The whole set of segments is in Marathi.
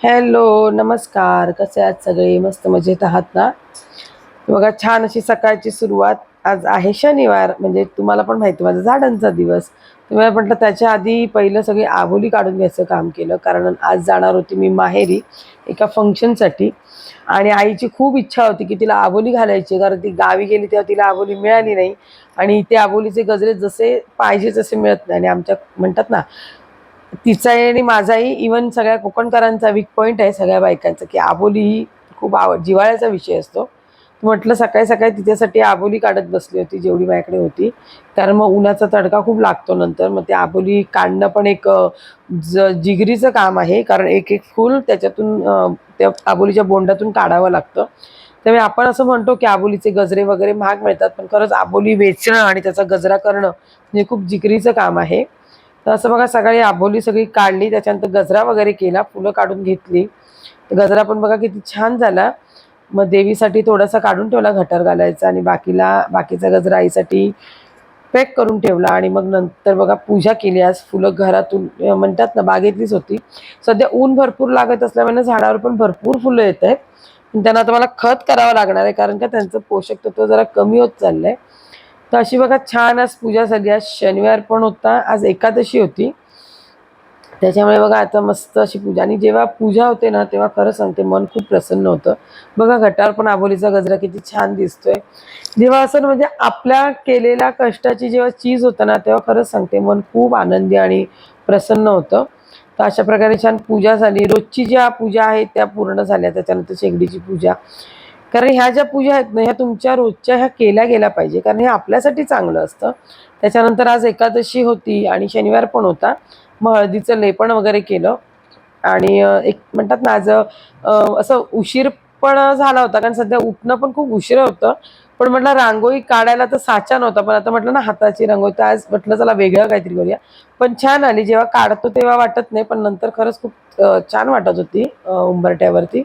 हॅलो नमस्कार. कसे आहात सगळे? मस्त मजेत आहात ना? बघा छान अशी सकाळची सुरुवात आज आहे शनिवार. म्हणजे तुम्हाला पण माहिती माझा झाडांचा दिवस. तुम्ही म्हटलं त्याच्या आधी पहिलं सगळी आबोली काढून घ्यायचं काम केलं. कारण आज जाणार होती मी माहेरी एका फंक्शनसाठी आणि आईची खूप इच्छा होती की तिला आबोली घालायची. कारण ती गावी गेली तेव्हा तिला आबोली मिळाली नाही. आणि ते आबोलीचे गजरे जसे पाहिजे तसे मिळत नाही. आणि आमच्या म्हणतात ना तिचाही आणि माझाही इवन सगळ्या कोकणकरांचा वीक पॉईंट आहे सगळ्या बायकांचा की आबोली ही खूप आवड जिव्हाळ्याचा विषय असतो. म्हटलं सकाळी सकाळी तिच्यासाठी आबोली काढत बसली होती जेवढी माझ्याकडे होती. कारण मग उन्हाचा तडका खूप लागतो नंतर मग ते आबोली काढणं पण एक ज जिगरीचं काम आहे. कारण एक एक फूल त्याच्यातून त्या आबोलीच्या बोंडातून काढावं लागतं. त्यामुळे आपण असं म्हणतो की आबोलीचे गजरे वगैरे महाग मिळतात पण खरंच आबोली वेचणं आणि त्याचा गजरा करणं हे खूप जिगरीचं काम आहे. तर असं बघा सकाळी आबोली सगळी काढली त्याच्यानंतर गजरा वगैरे केला फुलं काढून घेतली. गजरा पण बघा किती छान झाला. मग देवीसाठी थोडासा काढून ठेवला घटर घालायचा आणि बाकीला बाकीचा गजरा आईसाठी पॅक करून ठेवला. आणि मग नंतर बघा पूजा केली आज. फुलं घरातून म्हणतात ना बागेतलीच होती. सध्या ऊन भरपूर लागत असल्यामुळे झाडावर पण भरपूर फुलं येत आहेत. त्यांना आता मला खत करावं लागणार आहे कारण का त्यांचं पोषक तत्व जरा कमी होत चाललंय. तर अशी बघा छान आज पूजा झाली आज शनिवार पण होता आज एकादशी होती. त्याच्यामुळे बघा आता मस्त अशी पूजा. आणि जेव्हा पूजा होते ना तेव्हा खरं सांगते मन खूप प्रसन्न होतं. बघा घटावर पण आबोलीचा गजरा किती छान दिसतोय. जेव्हा असं म्हणजे आपल्या केलेल्या कष्टाची जेव्हा चीज होतं ना तेव्हा खरंच सांगते मन खूप आनंदी आणि प्रसन्न होतं. तर अशा प्रकारे छान पूजा झाली. रोजची ज्या पूजा आहे त्या पूर्ण झाल्या. त्याच्यानंतर शेगडीची पूजा. कारण ह्या ज्या पूजा आहेत ना ह्या तुमच्या रोजच्या ह्या केल्या गेल्या पाहिजे. कारण हे आपल्यासाठी चांगलं असतं. त्याच्यानंतर आज एकादशी होती आणि शनिवार पण होता. मग हळदीचं लेपण वगैरे केलं. आणि एक म्हणतात ना आज असं उशीर पण झाला होता. कारण सध्या उठणं पण खूप उशीर होतं. पण म्हटलं रांगोळी काढायला तर साचा नव्हता. पण आता म्हटलं ना हाताची रांगोळी तर आज म्हटलं चला वेगळं काहीतरी करूया. पण छान आली. जेव्हा काढतो तेव्हा वाटत नाही. पण नंतर खरंच खूप छान वाटत होती उंबरट्यावरती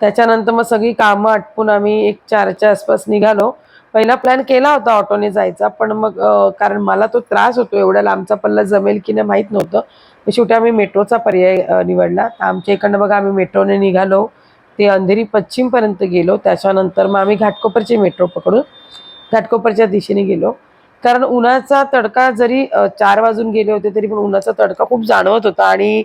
त्याच्यानंतर मग सगळी कामं आटपून आम्ही एक चारच्या आसपास निघालो. पहिला प्लॅन केला होता ऑटोने जायचा पण मग कारण मला तो त्रास होतो एवढ्या लांबचा पल्ला जमेल की नाही माहीत नव्हतं. मग शेवटी आम्ही मेट्रोचा पर्याय निवडला. आमच्या इकडनं बघा आम्ही मेट्रोने निघालो. ते अंधेरी पश्चिमपर्यंत गेलो. त्याच्यानंतर मग आम्ही घाटकोपरची मेट्रो पकडून घाटकोपरच्या दिशेने गेलो. कारण उन्हाचा तडका जरी चार वाजून गेले होते तरी पण उन्हाचा तडका खूप जाणवत होता आणि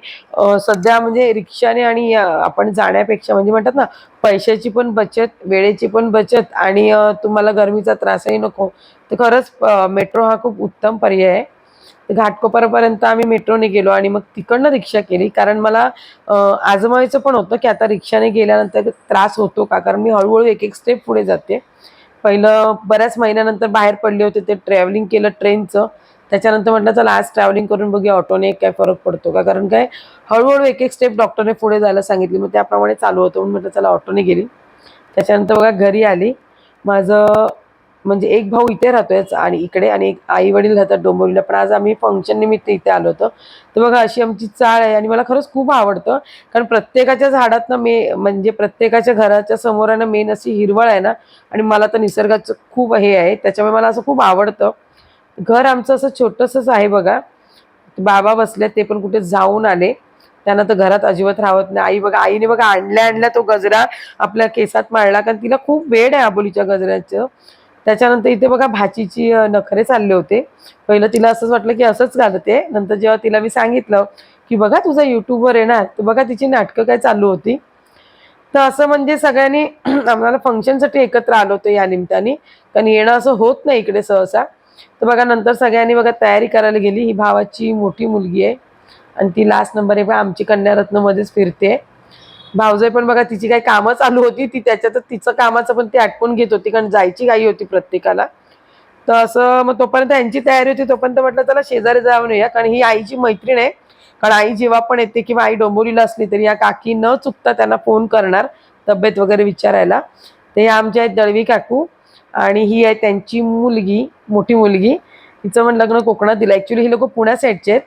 सध्या म्हणजे रिक्षाने आणि आपण जाण्यापेक्षा म्हणजे म्हणतात ना पैशाची पण बचत वेळेची पण बचत आणि तुम्हाला गरमीचा त्रासही नको. तर खरंच मेट्रो हा खूप उत्तम पर्याय आहे. घाटकोपरापर्यंत घाटकोपरपर्यंत आम्ही मेट्रोने गेलो आणि मग तिकडनं रिक्षा केली. कारण मला अं, आजमावायचं पण होतं की आता रिक्षाने गेल्यानंतर त्रास होतो का? कारण मी हळूहळू एक एक स्टेप पुढे जाते. पहिलं बऱ्याच महिन्यानंतर बाहेर पडले होते ते ट्रॅव्हलिंग केलं ट्रेनचं त्याच्यानंतर म्हटलं चला आज ट्रॅव्हलिंग करून बघूया ऑटोने काय फरक पडतो का? कारण काय हळूहळू एक एक स्टेप डॉक्टरने पुढे जायला सांगितली. मग त्याप्रमाणे चालू होतं. म्हणून म्हटलं चला ऑटोने गेली. त्याच्यानंतर बघा घरी आली. माझं म्हणजे एक भाऊ इथे राहतोयच आणि इकडे आणि एक आई वडील राहतात डोंबिवलीला. पण आज आम्ही फंक्शन निमित्त इथे आलो होतो. तर बघा अशी आमची चाळ आहे आणि मला खरंच खूप आवडतं. कारण प्रत्येकाच्या झाडातनं मे म्हणजे प्रत्येकाच्या घराच्या समोर ना मेन अशी हिरवळ आहे ना आणि मला तर निसर्गाचं खूप हे आहे. त्याच्यामुळे मला असं खूप आवडतं. घर आमचं असं छोटंसंच आहे बघा. बाबा बसले ते पण कुठे जाऊन आले. त्यांना तर घरात अजिबात राहत नाही. आई बघा आईने बघा आणल्या आणल्या तो गजरा आपल्या केसात मारला कारण तिला खूप वेळ आहे आबोलीच्या गजऱ्याचं. त्याच्यानंतर इथे बघा भाचीची नखरे चालले होते. पहिलं तिला असंच वाटलं की असंच घालते. नंतर जेव्हा तिला मी सांगितलं की बघा तुझा युट्यूबवर येणार तर बघा तिची नाटकं काय चालू होती. तर असं म्हणजे सगळ्यांनी आम्हाला फंक्शनसाठी एकत्र आलो होतो या निमित्ताने. कारण येणं असं होत नाही इकडे सहसा. तर बघा नंतर सगळ्यांनी बघा तयारी करायला गेली. ही भावाची मोठी मुलगी आहे. आणि ती लास्ट नंबर आहे. आमची कन्यारत्नमध्येच फिरते. भावजय पण बघा तिची काही कामं चालू होती ती त्याच्यातच तिचं कामाचं पण ती आटपून घेत होती कारण जायची घाई होती प्रत्येकाला. तर असं मग तोपर्यंत यांची तयारी होती तोपर्यंत म्हटलं त्याला शेजारी जाऊन येऊया. कारण ही आईची मैत्रीण आहे. कारण आई जेव्हा पण येते किंवा आई डोंबोलीला असली तरी या काकी न चुकता त्यांना फोन करणार तब्येत वगैरे विचारायला. ते आमचे आमच्या आहेत दळवी काकू आणि ही आहे त्यांची मुलगी मोठी मुलगी. तिचं पण लग्न कोकणात दिलं. ॲक्च्युली ही लोक पुण्या साईडचे आहेत.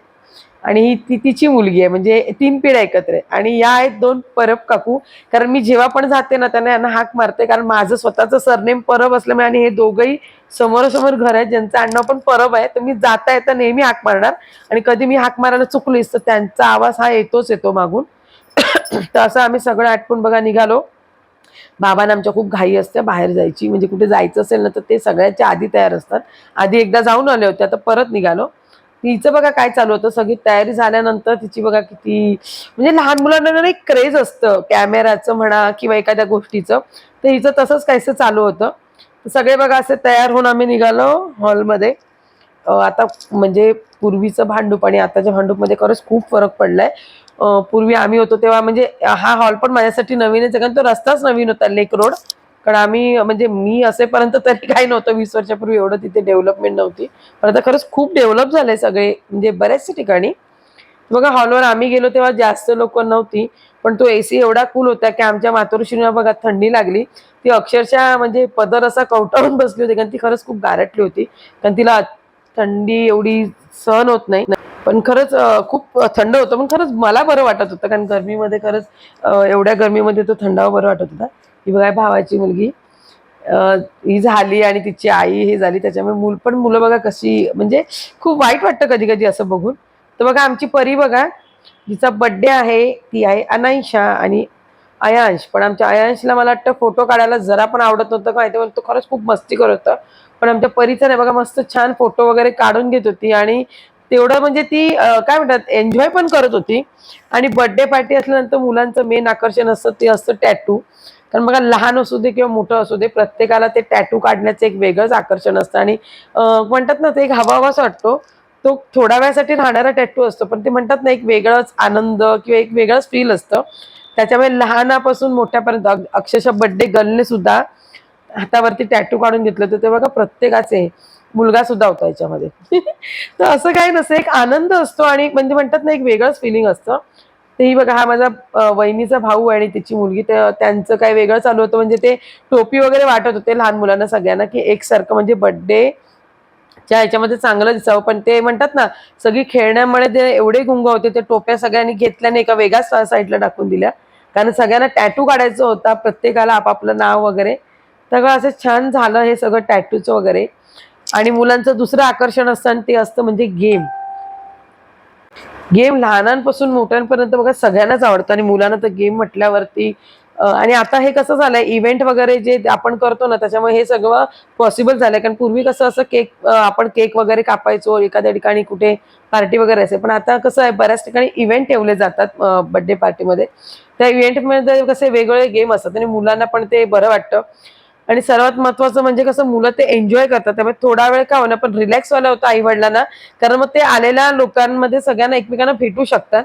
आणि ही ती तिची मुलगी आहे म्हणजे तीन पिढ्या एकत्र आहे. आणि या आहेत दोन परब काकू. कारण मी जेव्हा पण जाते ना त्यांना यांना हाक मारते. कारण माझं स्वतःचं सरनेम परब असल्यामुळे आणि हे दोघंही समोरासमोर घर आहेत ज्यांचं आडनाव पण परब आहे तर मी जाता येता नेहमी हाक मारणार. आणि कधी मी हाक मारायला चुकलीस तर त्यांचा आवाज हा येतोच येतो मागून. तर असं आम्ही सगळं आटपून बघा निघालो. बाबांना आमच्या खूप घाई असते बाहेर जायची. म्हणजे कुठे जायचं असेल ना तर ते सगळ्याच्या आधी तयार असतात. आधी एकदा जाऊन आले होते आता परत निघालो. तिचं बघा काय चालू होतं सगळी तयारी झाल्यानंतर तिची बघा किती म्हणजे लहान मुलांना ना एक क्रेज असतं कॅमेराचं म्हणा किंवा एखाद्या गोष्टीचं. तर हिचं तसंच काहीसं चालू होतं. सगळे बघा असे तयार होऊन आम्ही निघालो हॉलमध्ये. आता म्हणजे पूर्वीचं भांडूप आणि आताच्या भांडूपमध्ये खरंच खूप फरक पडलाय. पूर्वी आम्ही होतो तेव्हा म्हणजे हा हॉल पण माझ्यासाठी नवीनच आहे कारण तो रस्ताच नवीन होता लेक रोड. कारण आम्ही म्हणजे मी असेपर्यंत तरी काही नव्हतं. वीस वर्षापूर्वी एवढं तिथे डेव्हलपमेंट नव्हती. पण आता खरंच खूप डेव्हलप झाले सगळे म्हणजे बऱ्याचशा ठिकाणी. बघा हॉलवर आम्ही गेलो तेव्हा जास्त लोक नव्हती पण तो एसी एवढा कूल होता की आमच्या मातोश्रीला बघा थंडी लागली. ती अक्षरशः म्हणजे पदर असा कवटाळून बसली होती कारण ती खरंच खूप गारटली होती. कारण तिला थंडी एवढी सहन होत नाही. पण खरंच खूप थंड होतं. पण खरंच मला बरं वाटत होतं कारण गरमीमध्ये खरंच एवढ्या गरमीमध्ये तो थंडावा बरं वाटत होता. ही बघा भावाची मुलगी. ही झाली आणि तिची आई हे झाली त्याच्यामुळे मूल पण मुलं बघा कशी म्हणजे खूप वाईट वाटतं कधी कधी असं बघून. तर बघा आमची परी बघा जिचा बड्डे आहे ती आहे अनायशा आणि अयांश. पण आमच्या अयांशला मला वाटतं फोटो काढायला जरा पण आवडत नव्हतं माहिती तो खरंच खूप मस्ती करत होता. पण आमच्या परीचा नाही बघा मस्त छान फोटो वगैरे काढून घेत होती आणि तेवढं म्हणजे ती काय म्हणतात एन्जॉय पण करत होती. आणि बर्थडे पार्टी असल्यानंतर मुलांचं मेन आकर्षण असतं ते असतं टॅटू कारण बघा लहान असू दे किंवा मोठं असू दे प्रत्येकाला ते टॅटू काढण्याचं एक वेगळंच आकर्षण असतं. आणि म्हणतात ना ते एक हवा हवाच वाटतो. तो थोड्या वेळासाठी राहणारा टॅटू असतो. पण ते म्हणतात ना एक वेगळंच आनंद किंवा एक वेगळंच फील असतं. त्याच्यामुळे लहानापासून मोठ्यापर्यंत अक्षरशः बड्डे गर्लने सुद्धा हातावरती टॅटू काढून घेतलं. तर ते बघा प्रत्येकाचे मुलगा सुद्धा होता याच्यामध्ये. तर असं काही नसतं. एक आनंद असतो आणि एक म्हणजे म्हणतात ना एक वेगळंच फिलिंग असतं. तेही बघा हा माझा वहिनीचा भाऊ आणि तिची मुलगी तर त्यांचं काय वेगळं चालू होतं. म्हणजे ते टोपी वगैरे वाटत होते लहान मुलांना सगळ्यांना की एकसारखं म्हणजे बड्डे च्या ह्याच्यामध्ये चांगलं दिसावं. पण ते म्हणतात ना सगळी खेळण्यामुळे ते एवढे गुंग होते ते टोप्या सगळ्यांनी घेतल्याने एका वेगळ्याच साईडला टाकून दिल्या. कारण सगळ्यांना टॅटू काढायचं होता प्रत्येकाला आपापलं नाव वगैरे. सगळं असं छान झालं हे सगळं टॅटूचं वगैरे. आणि मुलांचं दुसरं आकर्षण असतं आणि ते असतं म्हणजे गेम. गेम लहानांपासून मोठ्यांपर्यंत बघा सगळ्यांनाच आवडतं आणि मुलांना तर गेम म्हटल्यावरती आणि आता हे कसं झालंय इव्हेंट वगैरे जे आपण करतो ना त्याच्यामुळे हे सगळं पॉसिबल झालंय. कारण पूर्वी कसं असं केक आपण केक वगैरे कापायचो एखाद्या ठिकाणी कुठे पार्टी वगैरे असेल पण आता कसं आहे बऱ्याच ठिकाणी इव्हेंट ठेवले जातात बर्थडे पार्टीमध्ये. त्या इव्हेंटमध्ये कसे वेगवेगळे गेम असतात आणि मुलांना पण ते बरं वाटतं. आणि सर्वात महत्वाचं म्हणजे कसं मुलं ते एन्जॉय करतात. त्यामुळे थोडा वेळ का होणार पण रिलॅक्स व्हायला होतं आई वडिलांना कारण मग ते आलेल्या लोकांमध्ये सगळ्यांना एकमेकांना भेटू शकतात.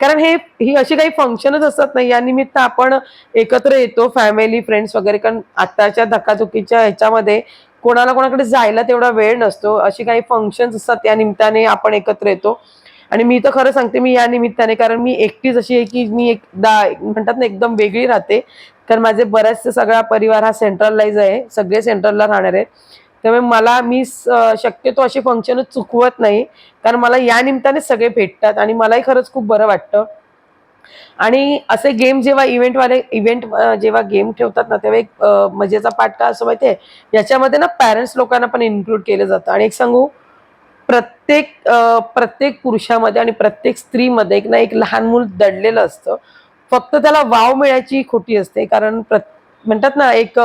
कारण हे ही अशी काही फंक्शनच असतात नाही. या निमित्त आपण एकत्र येतो फॅमिली फ्रेंड्स वगैरे. कारण आताच्या धकाधुकीच्या ह्याच्यामध्ये कोणाला कोणाकडे जायला तेवढा वेळ नसतो. अशी काही फंक्शन्स असतात त्या निमित्ताने आपण एकत्र येतो. आणि मी तर खरं सांगते मी या निमित्ताने कारण मी एकटीच अशी आहे की मी एकदा म्हणतात ना एकदम वेगळी राहते. कारण माझे बऱ्याचसे सगळा परिवार हा सेंट्रलाइज आहे सगळे सेंट्रलला राहणार आहे त्यामुळे मला मी स- शक्यतो अशी फंक्शन चुकवत नाही. कारण मला या निमित्ताने सगळे भेटतात आणि मलाही खरंच खूप बरं वाटतं. आणि असे गेम जेव्हा इव्हेंटवाले इव्हेंट जेव्हा गेम ठेवतात ना तेव्हा एक मजेचा पाठ का असं माहिती आहे? याच्यामध्ये ना पॅरेंट्स लोकांना पण इन्क्लूड केलं जातं. आणि एक सांगू प्रत्येक प्रत्येक पुरुषामध्ये आणि प्रत्येक स्त्रीमध्ये एक ना एक लहान मूल दडलेलं असतं. फक्त त्याला वाव मिळायची खोटी असते. कारण म्हणतात ना एक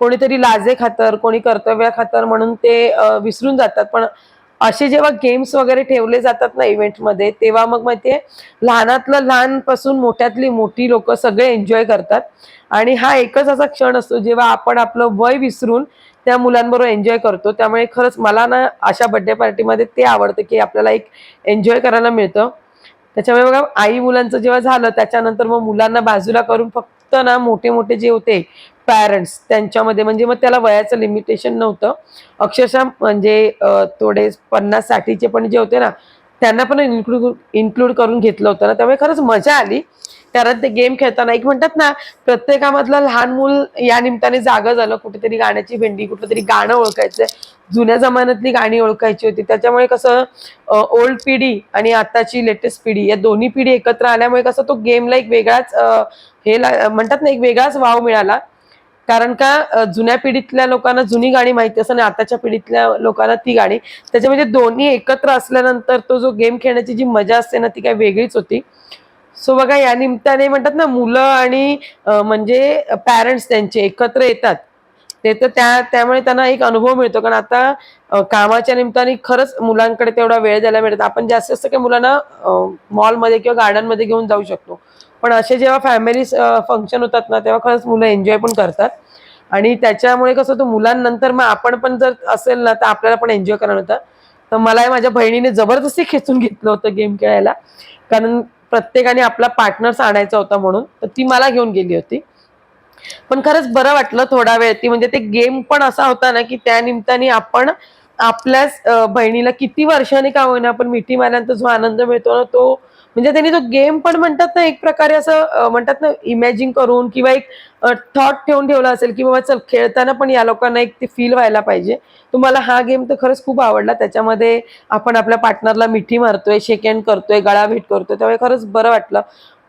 कोणीतरी लाजे खातर कोणी कर्तव्या खातर म्हणून ते विसरून जातात. पण असे जेव्हा गेम्स वगैरे ठेवले जातात ना इव्हेंटमध्ये तेव्हा मग माहितीये लहानातलं लहानपासून मोठ्यातली मोठी लोक सगळे एन्जॉय करतात. आणि हा एकच असा क्षण असतो जेव्हा आपण आपलं वय विसरून त्या मुलांबरोबर एन्जॉय करतो. त्यामुळे खरंच मला ना अशा बर्थडे पार्टीमध्ये ते आवडतं की आपल्याला एक एन्जॉय करायला मिळतं. त्याच्यामुळे बघा आई मुलांचं जेव्हा झालं त्याच्यानंतर मग मुलांना बाजूला करून फक्त ना मोठे मोठे जे होते पॅरेंट्स त्यांच्यामध्ये म्हणजे मग त्याला वयाचं लिमिटेशन नव्हतं. अक्षरशः म्हणजे थोडे पन्नास साठीचे पण जे होते ना त्यांना पण इन्क्लूड इन्क्लूड करून घेतलं होतं ना. त्यामुळे खरंच मजा आली. कारण ते गेम खेळताना. एक म्हणतात ना प्रत्येकामधलं लहान मूल या निमित्ताने जागं झालं कुठेतरी गाण्याची भेंडी कुठलं तरी गाणं ओळखायचं. जुन्या जमान्यातली गाणी ओळखायची होती. त्याच्यामुळे कसं ओल्ड पिढी आणि आताची लेटेस्ट पिढी या दोन्ही पिढी एकत्र आल्यामुळे कसं तो गेमला एक वेगळाच हे म्हणतात ना एक वेगळाच वाव मिळाला. कारण का जुन्या पिढीतल्या लोकांना जुनी गाणी माहिती असं आणि आताच्या पिढीतल्या लोकांना ती गाणी. त्याच्यामध्ये दोन्ही एकत्र असल्यानंतर तो जो गेम खेळण्याची जी मजा असते ना ती काही वेगळीच होती. सो बघा या निमित्ताने म्हणतात ना मुलं आणि म्हणजे पॅरेंट्स त्यांचे एकत्र येतात. ते तर त्या त्यामुळे त्यांना एक अनुभव मिळतो. कारण आता कामाच्या निमित्ताने खरंच मुलांकडे तेवढा वेळ द्यायला मिळत. आपण जास्त जास्त काही मुलांना मॉलमध्ये किंवा गार्डनमध्ये घेऊन जाऊ शकतो. पण असे जेव्हा फॅमिली फंक्शन होतात ना तेव्हा खरंच मुलं एन्जॉय पण करतात. आणि त्याच्यामुळे कसं होतं मुलांनंतर मग आपण पण जर असेल ना तर आपल्याला पण एन्जॉय करायला होतं तर मला माझ्या बहिणीने जबरदस्ती खेचून घेतलं होतं गेम खेळायला. कारण प्रत्येकाने आपला पार्टनर्स आणायचा होता म्हणून तर ती मला घेऊन गेली होती. पण खरंच बरं वाटलं थोडा वेळ ती म्हणजे ते गेम पण असा होता ना की त्या निमित्ताने आपण आपल्याच बहिणीला किती वर्षाने का होईना आपण मिठी मारल्यानंतर जो आनंद मिळतो ना तो म्हणजे त्यांनी तो गेम पण म्हणतात ना एक प्रकारे असं म्हणतात ना इमॅजिन करून किंवा एक थॉट ठेवून ठेवला असेल की बाबा चल खेळताना पण या लोकांना एक ते फील व्हायला पाहिजे. तुम्हाला हा गेम तर खरंच खूप आवडला. त्याच्यामध्ये आपण आपल्या पार्टनरला मिठी मारतोय शेक हँड करतोय गळा भेट करतोय त्यामुळे खरंच बरं वाटलं.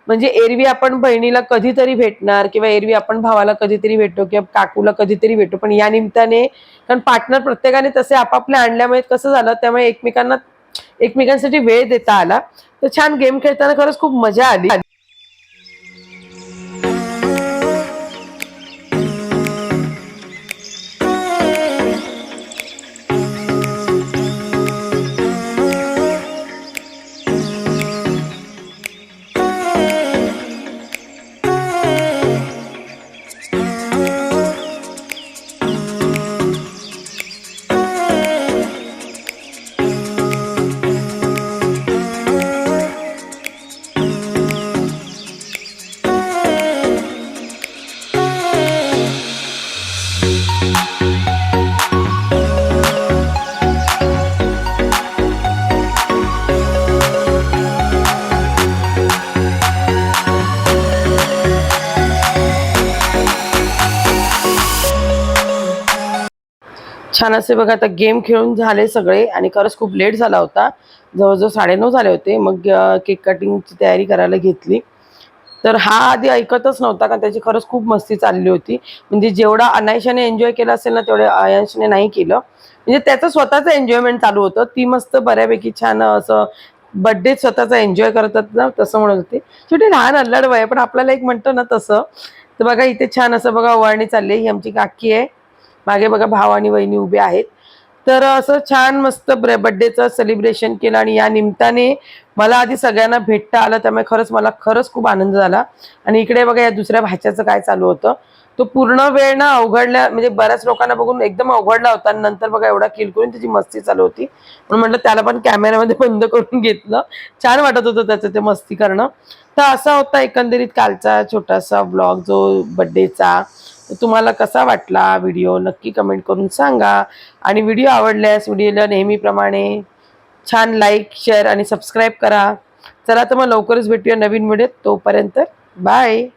म्हणजे एरवी आपण बहिणीला कधीतरी भेटणार किंवा एरवी आपण भावाला कधीतरी भेटतो किंवा काकूला कधीतरी भेटतो पण या निमित्ताने कारण पार्टनर प्रत्येकाने तसे आपापले आणल्यामुळे कसं झालं त्यामुळे एकमेकांना एकमेकांसाठी वेळ देता आला. तर छान गेम खेळताना खरंच खूप मजा आली. छान असे बघा आता गेम खेळून झाले सगळे आणि खरंच खूप लेट झाला होता. जवळजवळ साडेनऊ झाले होते. मग केक कटिंगची तयारी करायला घेतली. तर हा आधी ऐकतच नव्हता कारण त्याची खरंच खूप मस्ती चालली होती. म्हणजे जेवढा अनायशाने एन्जॉय केला असेल ना तेवढे अयांशने नाही केलं. म्हणजे त्याचं स्वतःचं एन्जॉयमेंट चालू होतं. ती मस्त बऱ्यापैकी छान असं बड्डे स्वतःचा एन्जॉय करतात ना तसं म्हणत होते. छोटी लहान अल्लड वय पण आपल्याला एक म्हणतो ना तसं. तर बघा इथे छान असं बघा ओवाळणी चालली ही आमची काकी आहे. मागे बघा भाव आणि वहिनी उभे आहेत. तर असं छान मस्त बड्डेचं सेलिब्रेशन केलं आणि या निमित्ताने मला आधी सगळ्यांना भेटता आलं त्यामुळे खरंच मला खरंच खूप आनंद झाला. आणि इकडे बघा या दुसऱ्या भाच्याचं काय चालू होतं. तो पूर्ण वेळ ना अवघडल्या म्हणजे बऱ्याच लोकांना बघून एकदम अवघडला होता आणि नंतर बघा एवढा किलकुळून त्याची मस्ती चालू होती. म्हणून म्हटलं त्याला पण कॅमेऱ्यामध्ये बंद करून घेतलं. छान वाटत होतं त्याचं ते मस्ती करणं. तर असा होता एकंदरीत कालचा छोटासा ब्लॉग जो बड्डेचा तर तुम्हाला कसा वाटला व्हिडिओ नक्की कमेंट करून सांगा. आणि व्हिडिओ आवडल्यास व्हिडिओला नेहमीप्रमाणे छान लाईक शेअर आणि सबस्क्राईब करा. चला तर मग लवकरच भेटूया नवीन व्हिडिओत तोपर्यंत. बाय